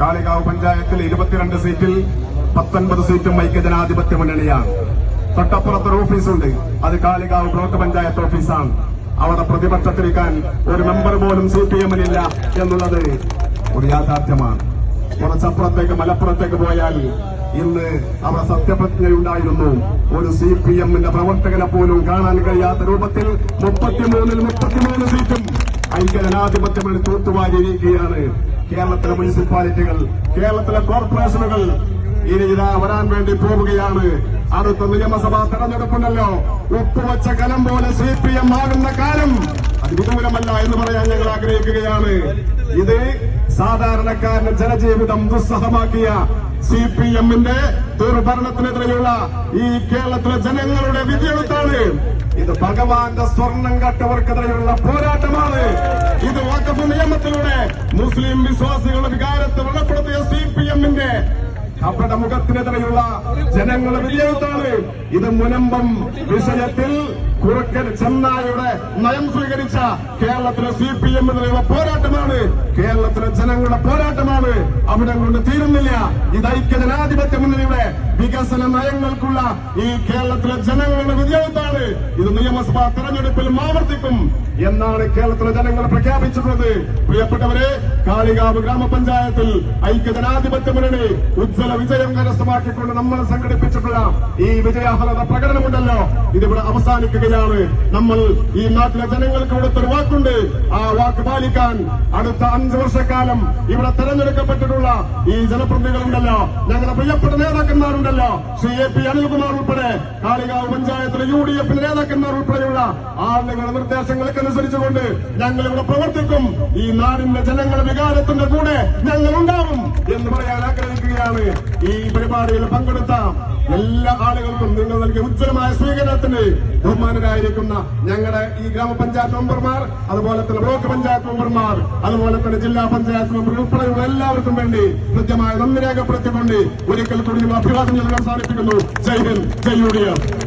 കാളികാവ് പഞ്ചായത്തിൽ ഇരുപത്തിരണ്ട് സീറ്റിൽ പത്തൊൻപത് സീറ്റും ഐക്യജനാധിപത്യ മുന്നണിയാണ്. തൊട്ടപ്പുറത്തൊരു ഓഫീസുണ്ട് അത് കാളികാവ് ബ്ലോക്ക് പഞ്ചായത്ത് ഓഫീസാണ് അവിടെ പ്രതിപക്ഷത്തിരിക്കാൻ ഒരു മെമ്പർ പോലും സി പി എമ്മിനില്ല എന്നുള്ളത് ഒരു യാഥാർത്ഥ്യമാണ്. കുറച്ചപ്പുറത്തേക്ക് മലപ്പുറത്തേക്ക് പോയാൽ ഇന്ന് അവർ സത്യപ്രതിജ്ഞയുണ്ടായിരുന്നു. ഒരു സി പി എമ്മിന്റെ പ്രവർത്തകനെ പോലും കാണാൻ കഴിയാത്ത രൂപത്തിൽ മുപ്പത്തിമൂന്നിൽ മുപ്പത്തിമൂന്ന് സീറ്റും ഐക്യ ഐക്യജനാധിപത്യങ്ങൾ തൂത്തുവാരിയിരിക്കുകയാണ്. കേരളത്തിലെ മുനിസിപ്പാലിറ്റികൾ കേരളത്തിലെ കോർപ്പറേഷനുകൾ ഇനി ഇതാ വരാൻ വേണ്ടി പോവുകയാണ്. അടുത്ത നിയമസഭാ തെരഞ്ഞെടുപ്പുണ്ടല്ലോ ഒപ്പുവച്ച കലം പോലെ സി പി എം ആകുന്ന കാലം. അത് വിദൂരമല്ല എന്ന് പറയാൻ ഞങ്ങൾ ആഗ്രഹിക്കുകയാണ്. ഇത് സാധാരണക്കാരന്റെ ജനജീവിതം ദുസ്സഹമാക്കിയ സി പി എമ്മിന്റെ ദുർഭരണത്തിനെതിരെയുള്ള ഈ കേരളത്തിലെ ജനങ്ങളുടെ വിധിയെഴുത്താണ്. ഇത് ഭഗവാന്റെ സ്വർണം കട്ടവർക്കെതിരെയുള്ള പോരാട്ടമാണ്. ഇത് വക്കഫ് നിയമത്തിലൂടെ മുസ്ലിം വിശ്വാസികളുടെ വികാരത്തെ വെള്ളപ്പെടുത്തിയ സി പി എമ്മിന്റെ അവരുടെ മുഖത്തിനെതിരെയുള്ള ജനങ്ങളുടെ വിജയത്താണ് ഇത് മുനമ്പം വിഷയത്തിൽ കുറുക്കൻ ചെന്നായുടെ നയം സ്വീകരിച്ച കേരളത്തിലെ സി പി എമ്മിനുള്ള പോരാട്ടമാണ്. കേരളത്തിലെ ജനങ്ങളുടെ പോരാട്ടമാണ്. അവിടെ കൊണ്ട് തീരുന്നില്ല. ഇത് ഐക്യ ജനാധിപത്യ മുന്നണിയുടെ വികസന നയങ്ങൾക്കുള്ള ഈ കേരളത്തിലെ ജനങ്ങളുടെ വിജയത്താണ് ഇത് നിയമസഭാ തെരഞ്ഞെടുപ്പിൽ ആവർത്തിക്കും എന്നാണ് കേരളത്തിലെ ജനങ്ങൾ പ്രഖ്യാപിച്ചിട്ടുള്ളത്. പ്രിയപ്പെട്ടവരെ കാളികാവ് ഗ്രാമപഞ്ചായത്തിൽ ഐക്യ ജനാധിപത്യ മുന്നണി ഉജ്ജ്വല വിജയം കരസ്ഥമാക്കിക്കൊണ്ട് നമ്മൾ സംഘടിപ്പിച്ചിട്ടുള്ള ഈ വിജയാഹ്ലാദ പ്രകടനമുണ്ടല്ലോ. ഇതിവിടെ അവസാനിക്കുകയാണ്. നമ്മൾ ഈ നാട്ടിലെ ജനങ്ങൾക്ക് കൊടുത്തൊരു വാക്കുണ്ട്. ആ വാക്ക് പാലിക്കാൻ അടുത്ത അഞ്ച് വർഷക്കാലം ഇവിടെ തെരഞ്ഞെടുക്കപ്പെട്ടിട്ടുള്ള ഈ ജനപ്രതിനിധികളുണ്ടല്ലോ. ഞങ്ങളുടെ പ്രിയപ്പെട്ട നേതാക്കന്മാരുണ്ടല്ലോ. ശ്രീ എ പി അനിൽകുമാർ ഉൾപ്പെടെ കാളികാവ് പഞ്ചായത്തിലെ യു ഡി എഫിന്റെ നേതാക്കന്മാർ ഉൾപ്പെടെയുള്ള ആളുകളുടെ നിർദ്ദേശങ്ങൾക്ക് അനുസരിച്ചുകൊണ്ട് ഞങ്ങൾ ഇവിടെ പ്രവർത്തിക്കും. ഈ നാടിന്റെ ജനങ്ങളുടെ വികാരത്തിന്റെ കൂടെ ഞങ്ങൾ ഉണ്ടാവും എന്ന് പറയാൻ ആഗ്രഹിക്കുകയാണ്. ഈ പരിപാടിയിൽ പങ്കെടുത്ത എല്ലാ ആളുകൾക്കും നിങ്ങൾ നൽകിയ ഉജ്ജ്വലമായ സ്വീകരണത്തിന് ബഹുമാനരായിരിക്കുന്ന ഞങ്ങളുടെ ഈ ഗ്രാമപഞ്ചായത്ത് മെമ്പർമാർ അതുപോലെ തന്നെ ബ്ലോക്ക് പഞ്ചായത്ത് മെമ്പർമാർ അതുപോലെ തന്നെ ജില്ലാ പഞ്ചായത്ത് മെമ്പർ ഉൾപ്പെടെയുള്ള എല്ലാവർക്കും വേണ്ടി കൃത്യമായ നന്ദി രേഖപ്പെടുത്തിക്കൊണ്ട് ഒരിക്കൽ കൂടി അഭിവാദം നൽകാൻ സാധിക്കുന്നു ജയ് ഹിന്ദ് ജയ് യു